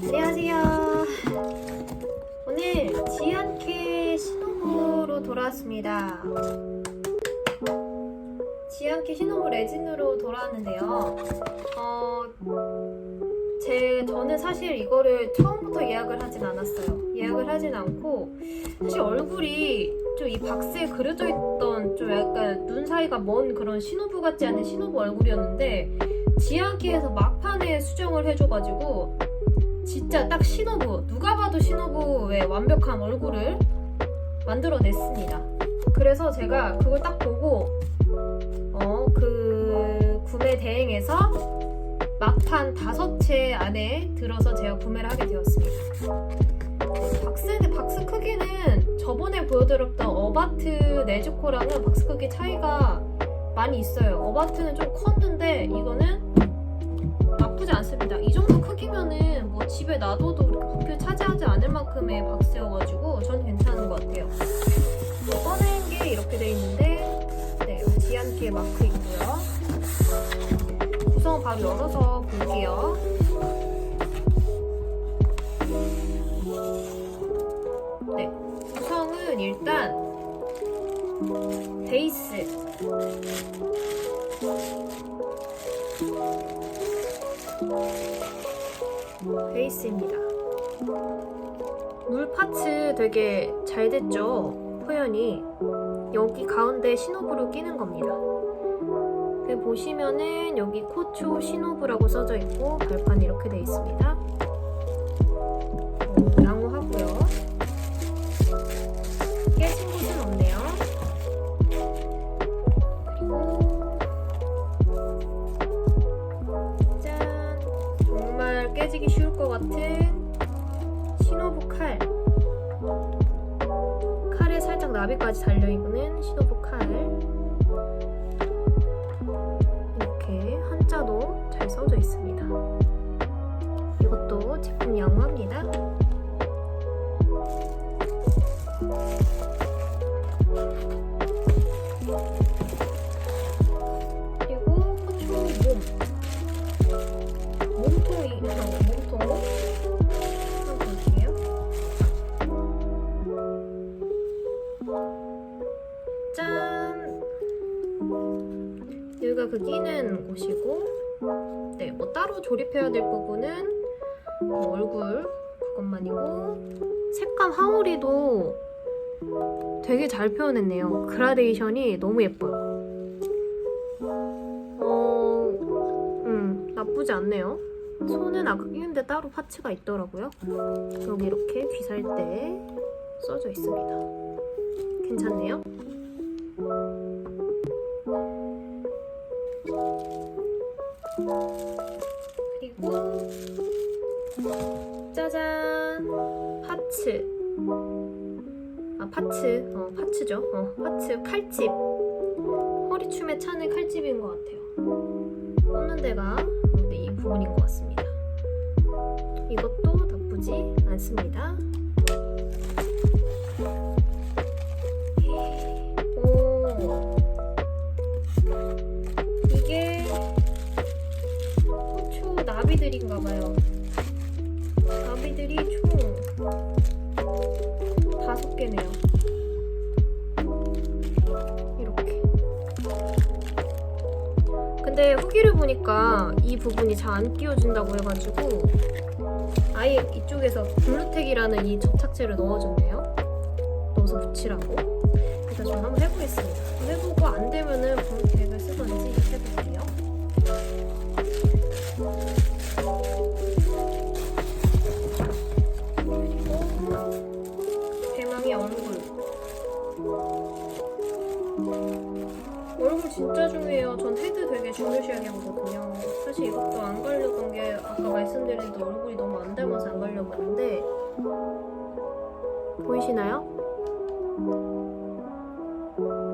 안녕하세요. 오늘 지안케 신혼부로 돌아왔습니다. 지안케 신혼부 레진으로 돌아왔는데요. 어, 제 저는 사실 이거를 처음부터 예약을 하진 않았어요. 예약을 하진 않고 사실 얼굴이 좀 이 박스에 그려져 있던 좀 약간 눈 사이가 먼 그런 신혼부 같지 않은 신혼부 얼굴이었는데 지안케에서 막판에 수정을 해줘가지고 진짜 딱 신호부 누가 봐도 신호부의 완벽한 얼굴을 만들어냈습니다. 그래서 제가 그걸 딱 보고 어 그 구매 대행에서 막판 다섯 채 안에 들어서 제가 구매를 하게 되었습니다. 박스인데 박스 크기는 저번에 보여드렸던 어바트 네즈코랑은 박스 크기 차이가 많이 있어요. 어바트는 좀 컸는데 이거는 나쁘지 않습니다. 이 정도 크기면은 뭐 집에 놔둬도 부피를 차지하지 않을 만큼의 박스여가지고 저는 괜찮은 것 같아요. 뭐 꺼낸 게 이렇게 돼 있는데 네, 지안키의 마크 있고요. 구성을 바로 열어서 볼게요. 네, 구성은 일단 베이스 베이스입니다. 물 파츠 되게 잘 됐죠? 표현이 여기 가운데 신호부를 끼는 겁니다. 그 보시면은 여기 코초 신호부라고 써져 있고 발판 이렇게 돼 있습니다. 것 같은 신호부 칼. 칼에 살짝 나비까지 달려있는 신호부 조립해야 될 부분은 뭐 얼굴 그것만이고, 색감 하울이도 되게 잘 표현했네요. 그라데이션이 너무 예뻐요. 어, 음, 나쁘지 않네요. 손은 아까 끼는데 따로 파츠가 있더라고요. 여기 이렇게 귀살 때 써져 있습니다. 괜찮네요. 아 파츠. 어 파츠죠. 어 파츠 칼집. 허리춤에 차는 칼집인 것 같아요. 꽂는 데가 네, 이 부분인 것 같습니다. 이것도 나쁘지 않습니다. 오. 이게 호초 나비들인가봐요 개네요. 이렇게. 근데 후기를 보니까 이 부분이 잘 안 끼워진다고 해가지고 아예 이쪽에서 블루텍이라는 이 접착제를 넣어줬네요. 넣어서 붙이라고. 일단 좀 한번 해보겠습니다. 해보고 안 되면은 블루텍을 쓰던지 해볼게요 진짜 중요해요. 전 헤드 되게 중요시하게 보거든요. 사실 이것도 안 가려던 게 아까 말씀드린 대로 얼굴이 너무 안 닮아서 안 가려고 했는데 보이시나요?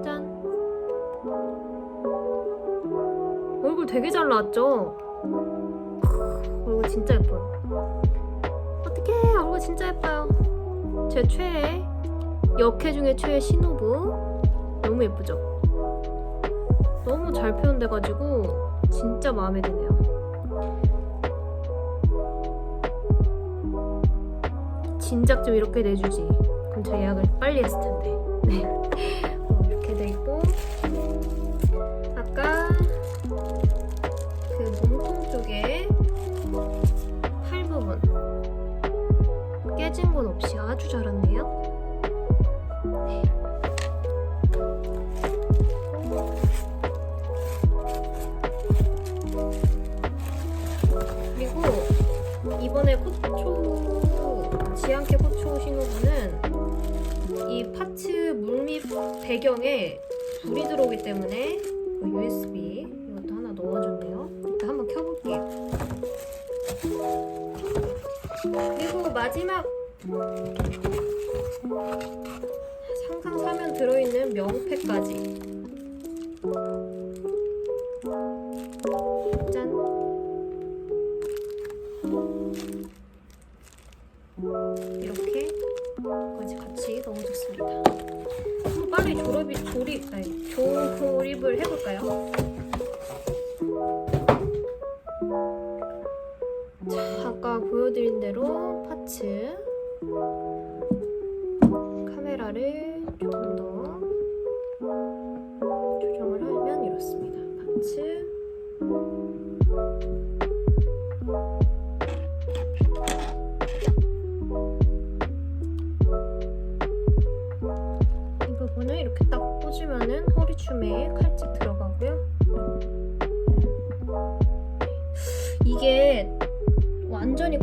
짠 얼굴 되게 잘 나왔죠? 크, 얼굴 진짜 예뻐요. 어떡해 얼굴 진짜 예뻐요. 제 최애 역해 중에 최애 신호부 너무 예쁘죠? 너무 잘 표현돼가지고 진짜 마음에 드네요. 진작 좀 이렇게 내주지. 그럼 저 예약을 빨리 했을 텐데. 이것도 하나 넣어줬네요. 일단 한번 켜볼게요. 그리고 마지막 상상 사면 들어있는 명패까지 짠 이렇게 까지 같이 넣어줬습니다. 빨리 조립이 조립 아니 조립을 해볼까요? 아까 보여드린 대로 파츠. 카메라를 조금 더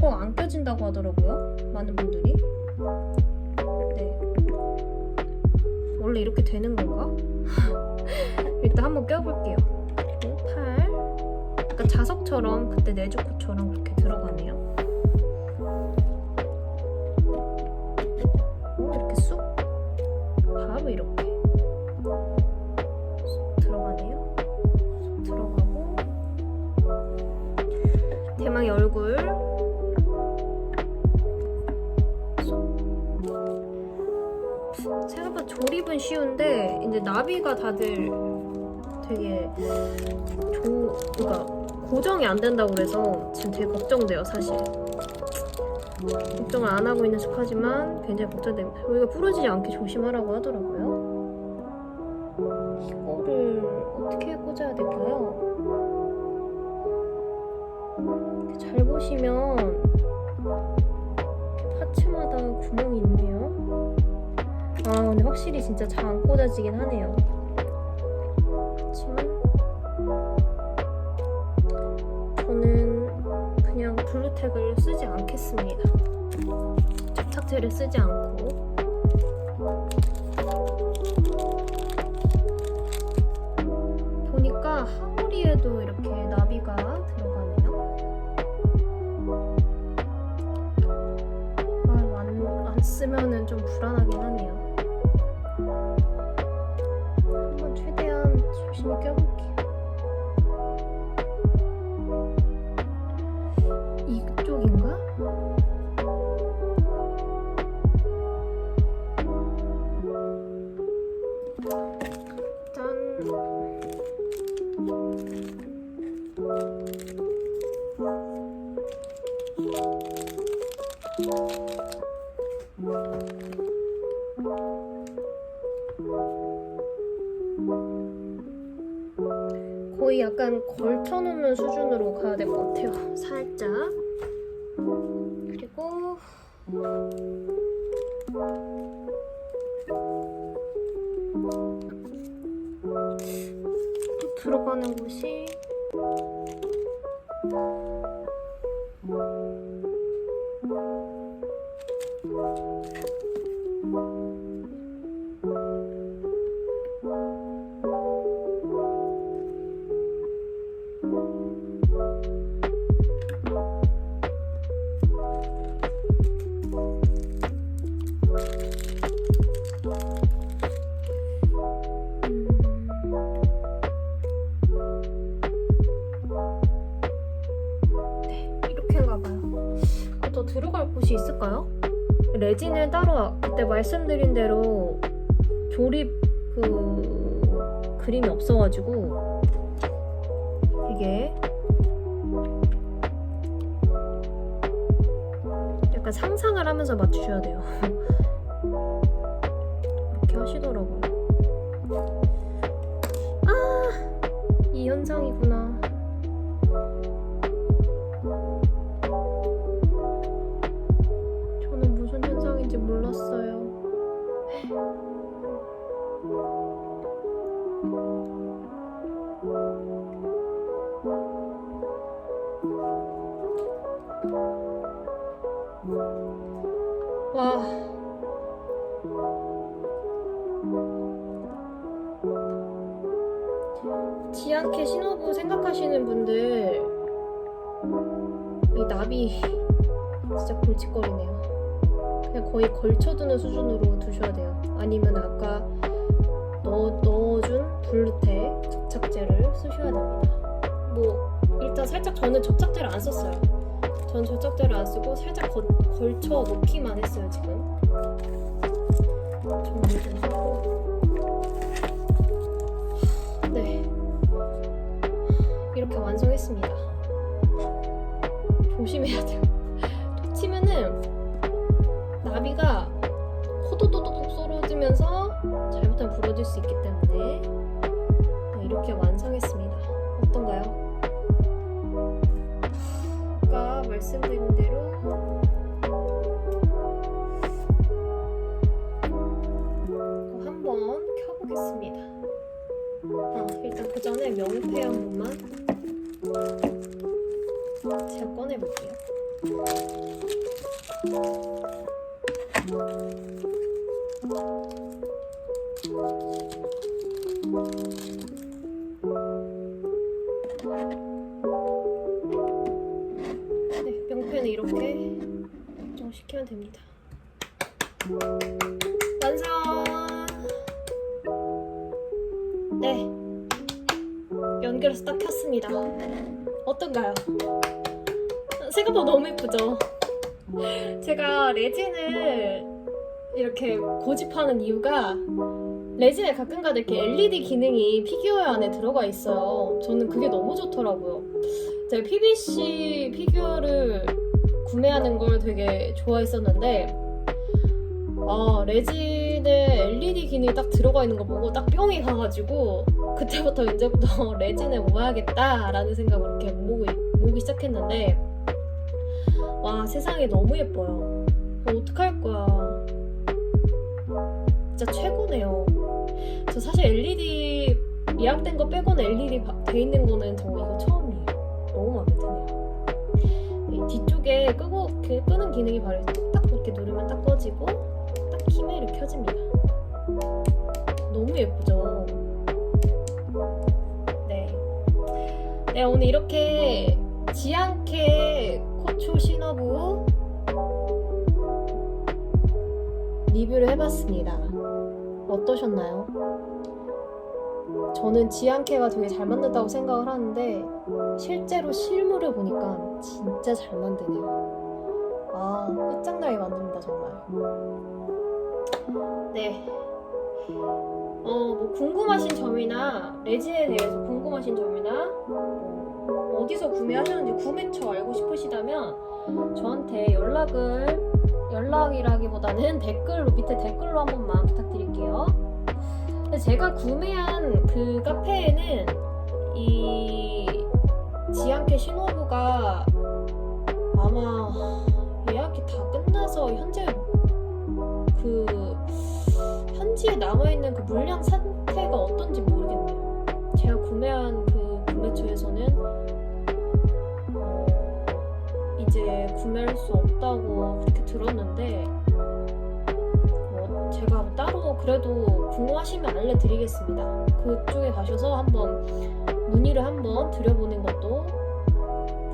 꼭안 껴진다고 하더라고요. 많은 분들이. 네. 원래 이렇게 되는 건가? 일단 한번 껴볼게요. 그리고 팔. 약간 자석처럼 그때 네즈코처럼 그렇게 들어가네요. 조립은 쉬운데 이제 나비가 다들 되게 조 그러니까 고정이 안 된다고 그래서 지금 되게 걱정돼요 사실. 걱정을 안 하고 있는 척하지만 굉장히 걱정됩니다. 여기가 부러지지 않게 조심하라고 하더라고요. 이거를 어떻게 꽂아야 될까요? 잘 보시면 파츠마다 구멍이 있네요. 아 근데 확실히 진짜 잘 안 꽂아지긴 하네요. 그렇지만 저는 그냥 블루텍을 쓰지 않겠습니다. 접착제를 쓰지 않고 보니까 하모리에도 이렇게 나비가 들어가네요. 아, 안, 안 쓰면은 좀 불안하긴 하네요. 최대 들어가는 곳이 곳이 있을까요? 레진을 따로 그때 말씀드린 대로 조립 그 그림이 없어가지고 이게 약간 약간 상상을 하면서 맞추셔야 돼요. 진짜 골칫거리네요. 그냥 거의 걸쳐두는 수준으로 두셔야 돼요. 아니면 아까 넣어, 넣어준 블루텍 접착제를 쓰셔야 됩니다. 뭐 일단 살짝 저는 접착제를 안 썼어요. 전 접착제를 안 쓰고 살짝 거- 걸쳐 놓기만 했어요 지금. 네. 이렇게 완성했습니다. 조심해야 돼요. 잘못하면 부러질 수 있기 때문에 네, 이렇게 완성했습니다. 어떤가요? 아까 말씀드린 대로 한번 켜보겠습니다. 아, 일단 그 전에 명패 한 번만 제가 꺼내볼게요. 시키면 됩니다. 완성! 네. 연결해서 딱 켰습니다. 어떤가요? 생각보다 너무 예쁘죠? 제가 레진을 이렇게 고집하는 이유가 레진에 가끔가다 이렇게 LED 기능이 피규어 안에 들어가 있어요. 저는 그게 너무 좋더라고요. 제가 PVC 피규어를 구매하는 걸 되게 좋아했었는데 아 레진에 LED 기능이 딱 들어가 있는 거 보고 딱 뿅이 가가지고 그때부터 이제부터 레진에 모아야겠다라는 생각으로 이렇게 모으기, 모으기 시작했는데 와 세상에 너무 예뻐요. 어, 어떡할 거야. 진짜 최고네요. 저 사실 LED 미약된 거 빼고는 LED 바- 돼 있는 거는 저 이거 처음 이 뒤쪽에 끄고 그 끄는 기능이 바로 딱 이렇게 누르면 딱 꺼지고 딱 키면 이렇게 켜집니다 너무 예쁘죠 네. 네 오늘 이렇게 지안케 코초 신어부 리뷰를 해봤습니다. 어떠셨나요? 저는 지안케가 되게 잘 만든다고 생각을 하는데 실제로 실물을 보니까 진짜 잘 만드네요. 아 끝장나게 만듭니다 정말. 네. 어, 뭐 궁금하신 점이나 레진에 대해서 궁금하신 점이나 뭐 어디서 구매하셨는지 구매처 알고 싶으시다면 저한테 연락을 연락이라기보다는 댓글로 밑에 댓글로 한 번만 부탁드릴게요. 근데 제가 구매한 그 카페에는 이 지안케 신호부가 아마 예약이 다 끝나서 현재 그 현지에 남아있는 그 물량 상태가 어떤지 모르겠네요. 제가 구매한 하시면 알려드리겠습니다. 그쪽에 가셔서 한번 문의를 한번 드려보는 것도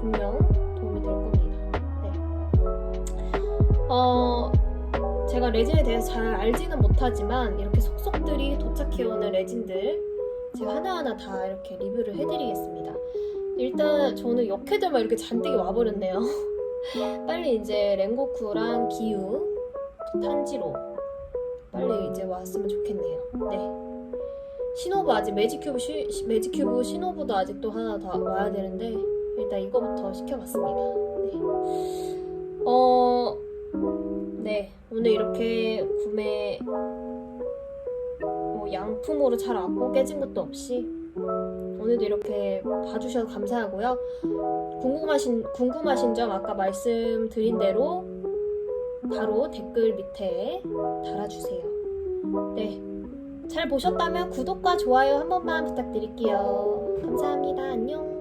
분명 도움이 될 겁니다. 네. 어, 제가 레진에 대해서 잘 알지는 못하지만 이렇게 속속들이 도착해오는 레진들 제가 하나하나 다 이렇게 리뷰를 해드리겠습니다. 일단 저는 역해들만 이렇게 잔뜩 와버렸네요. 빨리 이제 랭고쿠랑 기우, 탄지로 빨리 이제 왔으면 좋겠네요. 네. 신호부 아직 매직큐브 시, 시- 매직큐브 신호부도 아직도 하나 더 와야 되는데 일단 이거부터 시켜봤습니다. 네. 어 오늘 이렇게 구매 뭐 양품으로 잘 안고 깨진 것도 없이 오늘도 이렇게 봐주셔서 감사하고요. 궁금하신 궁금하신 점 아까 말씀드린 대로 바로 댓글 밑에 달아주세요. 네. 잘 보셨다면 구독과 좋아요 한 번만 부탁드릴게요. 감사합니다. 안녕.